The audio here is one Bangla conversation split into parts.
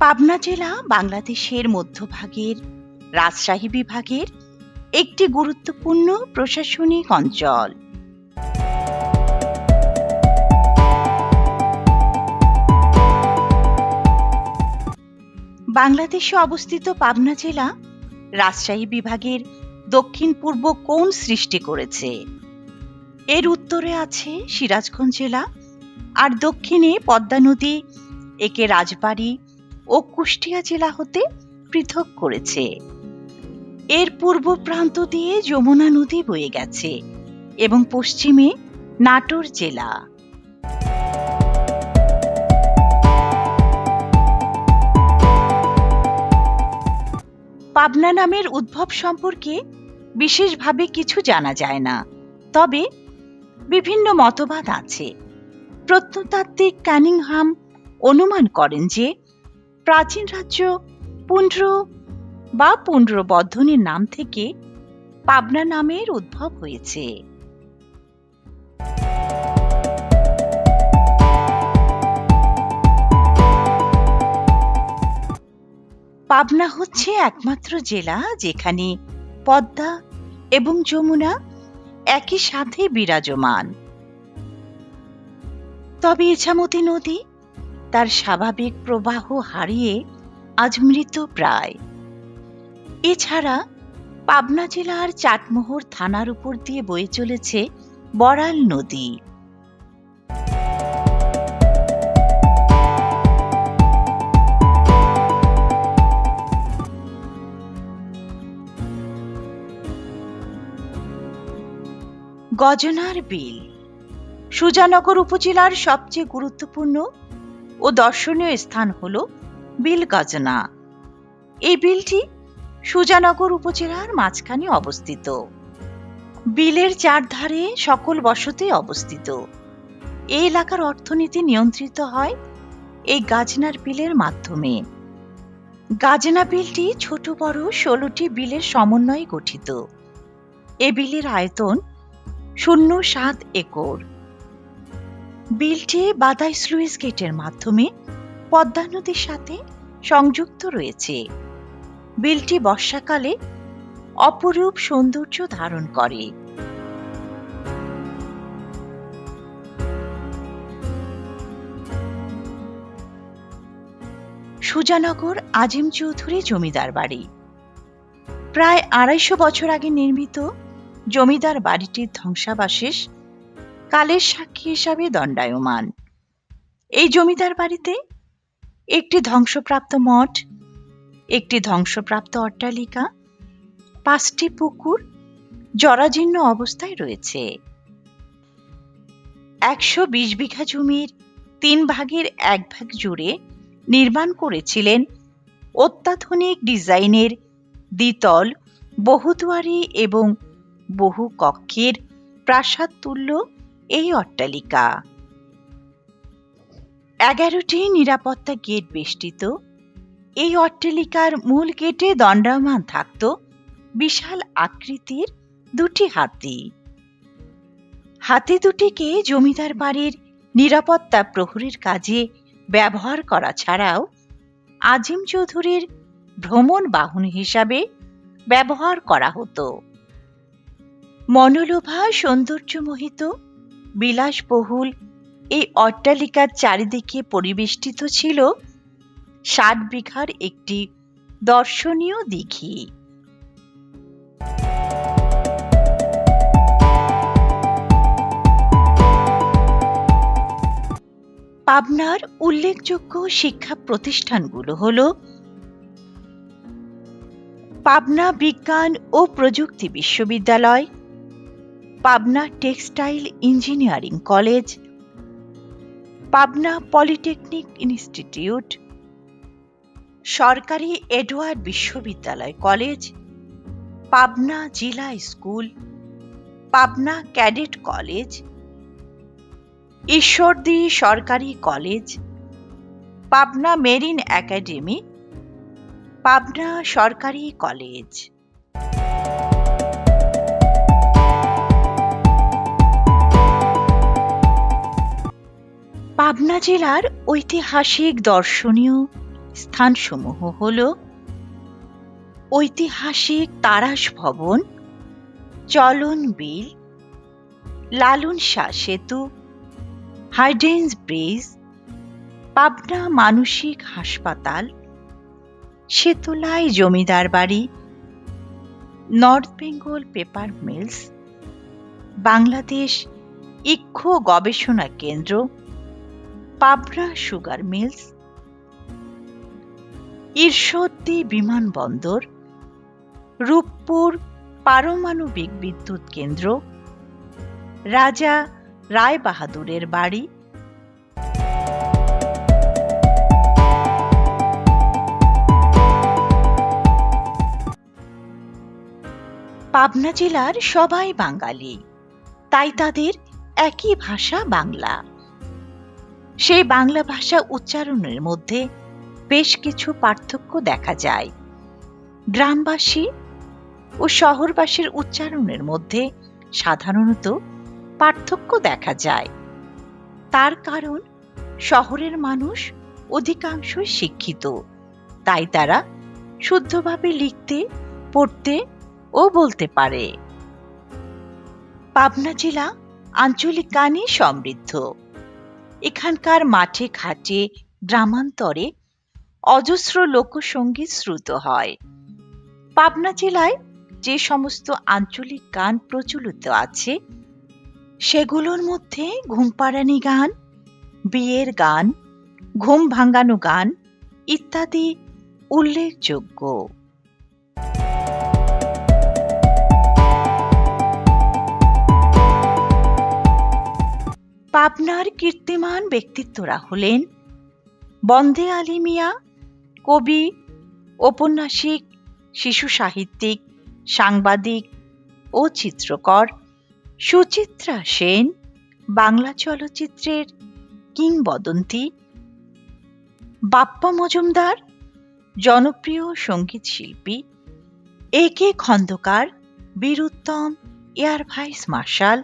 পাবনা জেলা বাংলাদেশের মধ্যভাগের রাজশাহী বিভাগের একটি গুরুত্বপূর্ণ প্রশাসনিক অঞ্চল। বাংলাদেশে অবস্থিত পাবনা জেলা রাজশাহী বিভাগের দক্ষিণ পূর্ব কোণ সৃষ্টি করেছে। এর উত্তরে আছে সিরাজগঞ্জ জেলা আর দক্ষিণে পদ্মা নদী, একে রাজবাড়ী ও কুষ্টিয়া জেলা হতে পৃথক করেছে। এর পূর্ব প্রান্ত দিয়ে যমুনা নদী বয়ে গেছে এবং পশ্চিমে নাটোর জেলা। পাবনা নামের উদ্ভব সম্পর্কে বিশেষভাবে কিছু জানা যায় না, তবে বিভিন্ন মতবাদ আছে। প্রত্নতাত্ত্বিক ক্যানিংহাম অনুমান করেন যে প্রাচীন রাজ্য পুন্ড্র বা পুন্ড্রবর্ধনের নাম থেকে পাবনা নামের উদ্ভব হয়েছে। পাবনা হচ্ছে একমাত্র জেলা যেখানে পদ্মা এবং যমুনা একই সাথে বিরাজমান। তবে ইছামতি নদী তার স্বাভাবিক প্রবাহ হারিয়ে আজ মৃত প্রায়। এছাড়া পাবনা জেলার চাটমোহর থানার উপর দিয়ে বয়ে চলেছে বড়াল নদী। গজনার বিল। সুজানগর উপজেলার সবচেয়ে গুরুত্বপূর্ণ ও দর্শনীয় স্থান হল বিল গজনা। এই বিলটি সুজানগর উপজেলার মাঝখানে অবস্থিত। বিলের চারধারে সকল বসতি অবস্থিত। এই এলাকার অর্থনীতি নিয়ন্ত্রিত হয় এই গাজনার বিলের মাধ্যমে। গাজনা বিলটি ছোট বড় ষোলোটি বিলের সমন্বয়ে গঠিত। এ বিলের আয়তন শূন্য সাত একর। বিলটি বাদাই স্লুইস গেটের মাধ্যমে পদ্মা নদীর সাথে সংযুক্ত রয়েছে। বিলটি বর্ষাকালে অপরূপ সৌন্দর্য ধারণ করে। সুজানগর আজিম চৌধুরী জমিদার বাড়ি। প্রায় আড়াইশো বছর আগে নির্মিত জমিদার বাড়িটির ধ্বংসাবশেষ কালের সাক্ষী হিসাবে দণ্ডায়মান। এই জমিদার বাড়িতে একটি ধ্বংসপ্রাপ্ত মঠ, একটি ধ্বংসপ্রাপ্ত অট্টালিকা, পাঁচটি পুকুর জরাজীর্ণ অবস্থায় রয়েছে। একশো বিশ বিঘা জমির তিন ভাগের এক ভাগ জুড়ে নির্মাণ করেছিলেন অত্যাধুনিক ডিজাইনের দ্বিতল, বহুদুয়ারি এবং বহু কক্ষের প্রাসাদ তুল্য এই অট্টালিকা। এগারোটি নিরাপত্তা গেট বেষ্টিত। এই অট্টালিকার মূল গেটে দণ্ডায়মান থাকত বিশাল আকৃতির দুটি হাতি। হাতি দুটিকে জমিদার বাড়ির নিরাপত্তা প্রহরীর কাজে ব্যবহার করা ছাড়াও আজিম চৌধুরীর ভ্রমণ বাহন হিসাবে ব্যবহার করা হতো। মনোলোভা সৌন্দর্যমোহিত বিলাসবহুল এই অট্টালিকার চারিদিকে পরিবেষ্টিত ছিল ষাট বিঘার একটি দর্শনীয় দিঘি। পাবনার উল্লেখযোগ্য শিক্ষা প্রতিষ্ঠানগুলো হল পাবনা বিজ্ঞান ও প্রযুক্তি বিশ্ববিদ্যালয় Pabna textile engineering college, Pabna polytechnic institute, সরকারি এডওয়ার্ড বিশ্ববিদ্যালয় কলেজ, পাবনা জিলা school, Pabna cadet college, Ishwardi সরকারি college, Pabna marine academy, Pabna সরকারি কলেজ। পাবনা জেলার ঐতিহাসিক দর্শনীয় স্থানসমূহ হল ঐতিহাসিক তারাস ভবন, চলন বিল, লালন শাহ সেতু হাইডেন্স ব্রিজ, পাবনা মানসিক হাসপাতাল সেতুলাই জমিদার বাড়ি, north Bengal paper mills, Bangladesh ইক্ষু গবেষণা কেন্দ্র পাবনা সুগার মিলস ঈশ্বরদী বিমানবন্দর রূপপুর পারমাণবিক বিদ্যুৎ কেন্দ্র, রাজা রায় বাহাদুরের বাড়ি। পাবনা জেলার সবাই বাঙালি, তাই তাদের একই ভাষা বাংলা। সেই বাংলা ভাষা উচ্চারণের মধ্যে বেশ কিছু পার্থক্য দেখা যায়। গ্রামবাসী ও শহরবাসীর উচ্চারণের মধ্যে সাধারণত পার্থক্য দেখা যায়। তার কারণ, শহরের মানুষ অধিকাংশই শিক্ষিত। তাই তারা শুদ্ধভাবে লিখতে, পড়তে ও বলতে পারে। পাবনা জেলা আঞ্চলিক গানে সমৃদ্ধ। এখানকার মাঠে ঘাটে গ্রামান্তরে অজস্র লোকসঙ্গীত শ্রুত হয়। পাবনা জেলায় যে সমস্ত আঞ্চলিক গান প্রচলিত আছে, সেগুলোর মধ্যে ঘুমপাড়ানি গান, বিয়ের গান, ঘুম ভাঙানো গান ইত্যাদি উল্লেখযোগ্য। পাবনার কীর্তিমান ব্যক্তিত্বরা হলেন বন্দে আলী মিয়া কবি, ঔপন্যাসিক, শিশু সাহিত্যিক, সাংবাদিক ও চিত্রকর সুচিত্রা সেন, বাংলা চলচ্চিত্রের কিংবদন্তি, বাপ্পা মজুমদার, জনপ্রিয় সংগীত শিল্পী, A K Khandakar, Biruttom air vice marshal,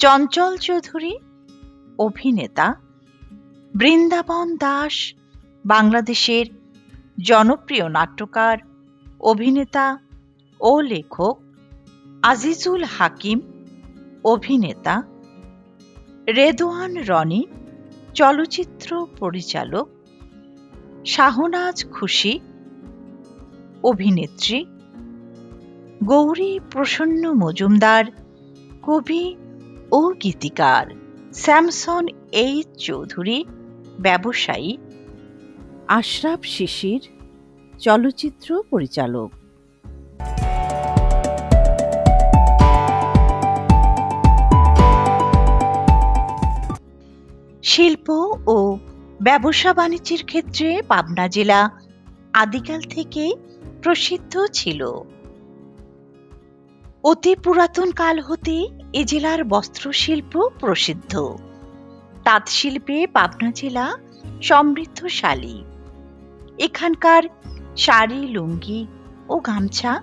Chanchal Chowdhury অভিনেতা বৃন্দাবন দাস, বাংলাদেশের জনপ্রিয় নাট্যকার, অভিনেতা ও লেখক আজিজুল হাকিম, অভিনেতা রেদোয়ান রনি, চলচ্চিত্র পরিচালক শাহনাজ খুশি, অভিনেত্রী গৌরী প্রসন্ন মজুমদার, কবি ও গীতিকার। স্যামসন এইচ চৌধুরী ব্যবসায়ী, আশরাফ শিশির, চলচ্চিত্র পরিচালক। শিল্প ও ব্যবসা বাণিজ্যের ক্ষেত্রে পাবনা জেলা আদিকাল থেকে প্রসিদ্ধ ছিল। অতি পুরাতন কাল হতে এ জেলার বস্ত্রশিল্প প্রসিদ্ধ। তাঁত শিল্পে পাবনা জেলা সমৃদ্ধশালী। এখানকার শাড়ি, লুঙ্গি ও গামছা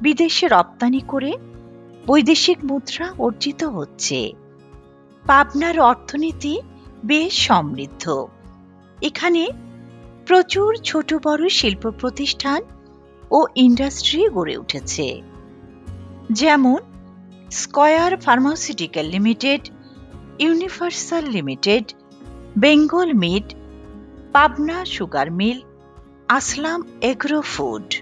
বিদেশে রপ্তানি করে বৈদেশিক মুদ্রা অর্জিত হচ্ছে। পাবনার অর্থনীতি বেশ সমৃদ্ধ। এখানে প্রচুর ছোট বড় শিল্প প্রতিষ্ঠান ও ইন্ডাস্ট্রি গড়ে উঠেছে। যেমন square pharmaceutical limited, universal limited, Bengal meat, Pabna sugar mill, Aslam agro food.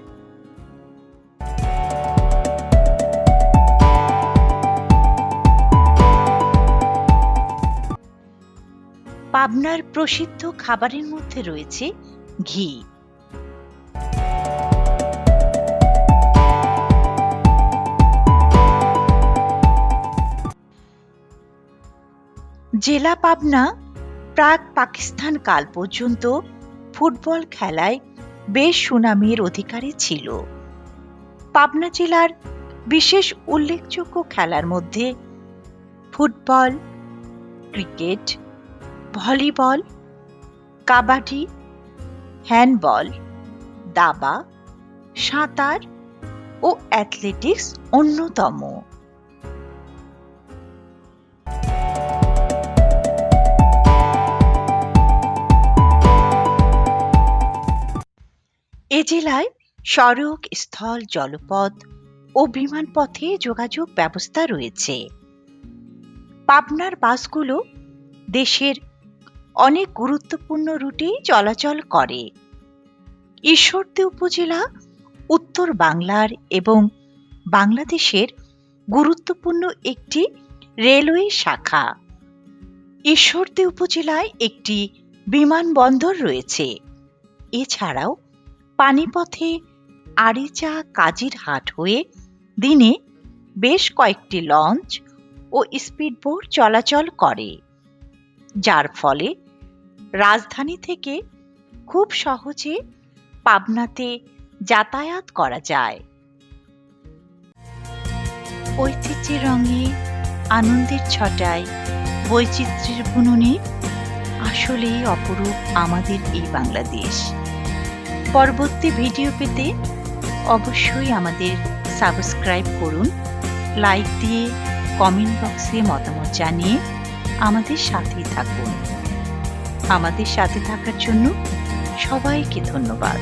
পাবনার প্রসিদ্ধ খাবারের মধ্যে রয়েছে ঘি। জেলা পাবনা, প্রাক পাকিস্তান কাল পর্যন্ত ফুটবল খেলায় বেশ সুনামের অধিকারী ছিল। পাবনা জেলার বিশেষ উল্লেখযোগ্য খেলার মধ্যে football, cricket, volleyball, kabaddi, handball, দাবা, সাঁতার ও অ্যাথলেটিক্স অন্যতম। এ জেলায় সড়ক, স্থল, জলপথ ও বিমানপথে যোগাযোগ ব্যবস্থা রয়েছে। পাবনার বাসগুলো দেশের অনেক গুরুত্বপূর্ণ রুটেই চলাচল করে। ঈশ্বরদী উপজেলা, উত্তর বাংলার এবং বাংলাদেশের গুরুত্বপূর্ণ একটি রেলওয়ে শাখা। ঈশ্বরদী উপজেলায় একটি বিমানবন্দর রয়েছে। এছাড়াও পানিপথে আরিচা কাজিরহাট হয়ে দিনে বেশ কয়েকটি লঞ্চ ও স্পিডবোট চলাচল করে, যার ফলে রাজধানী থেকে খুব সহজে পাবনাতে যাতায়াত করা যায়। ঐতিহ্যের রঙে, আনন্দের ছটায়, বৈচিত্র্যের বুননে আসলেই অপরূপ আমাদের এই বাংলাদেশ। পরবর্তী ভিডিও পেতে অবশ্যই আমাদের সাবস্ক্রাইব করুন, লাইক দিয়ে কমেন্ট বক্সে মতামত জানিয়ে আমাদের সাথেই থাকুন। আমাদের সাথে থাকার জন্য সবাইকে ধন্যবাদ।